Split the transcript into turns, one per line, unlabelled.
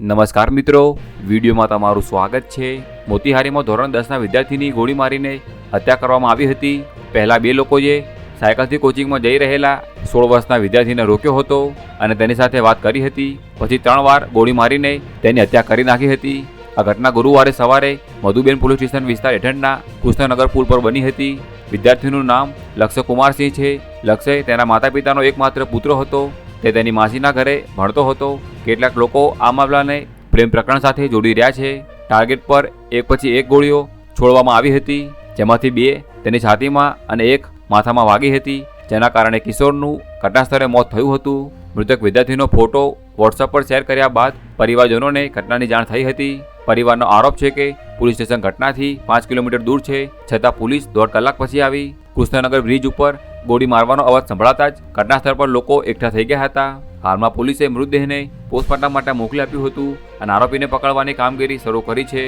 નમસ્કાર મિત્રો. વિડીયોમાં તમારું સ્વાગત છે. મોતીહારીમાં ધોરણ દસના વિદ્યાર્થીની ગોળી મારીને હત્યા કરવામાં આવી હતી. પહેલાં બે લોકોએ સાયકલથી કોચિંગમાં જઈ રહેલા સોળ વર્ષના વિદ્યાર્થીને રોક્યો હતો અને તેની સાથે વાત કરી હતી. પછી ત્રણ વાર ગોળી મારીને તેની હત્યા કરી નાખી હતી. આ ઘટના ગુરુવારે સવારે મધુબેન પોલીસ સ્ટેશન વિસ્તાર હેઠળના કૃષ્ણનગર પુલ પર બની હતી. વિદ્યાર્થીનું નામ લક્ષ્ય કુમારસિંહ છે. લક્ષ્ય તેના માતા પિતાનો એકમાત્ર પુત્ર હતો. તે તેની માસીના ઘરે ભણતો હતો. કેટલાક લોકો આ મામલાને પ્રેમ પ્રકરણ સાથે જોડી રહ્યા છે. ટાર્ગેટ પર એક પછી એક ગોળીઓ છોડવામાં આવી હતી, જેમાંથી બે તેની છાતીમાં અને એક માથામાં વાગી હતી, જેના કારણે કિશોરનું ઘટનાસ્થળે મોત થયું હતું. મૃતક વિદ્યાર્થીનો ફોટો વોટ્સઅપ પર શેર કર્યા બાદ પરિવારજનોને ઘટનાની જાણ થઈ હતી. પરિવારનો આરોપ છે કે પોલીસ સ્ટેશન ઘટનાથી પાંચ કિલોમીટર દૂર છે, છતાં પોલીસ દોઢ કલાક પછી આવી. કૃષ્ણનગર બ્રિજ ઉપર ગોળી મારવાનો અવાજ સંભળાતા જ ઘટના સ્થળ પર લોકો એકઠા થઈ ગયા હતા. હાલમાં પોલીસે મૃતદેહને પોસ્ટમોર્ટમ માટે મોકલી આપ્યું હતું અને આરોપીને પકડવાની કામગીરી શરૂ કરી છે.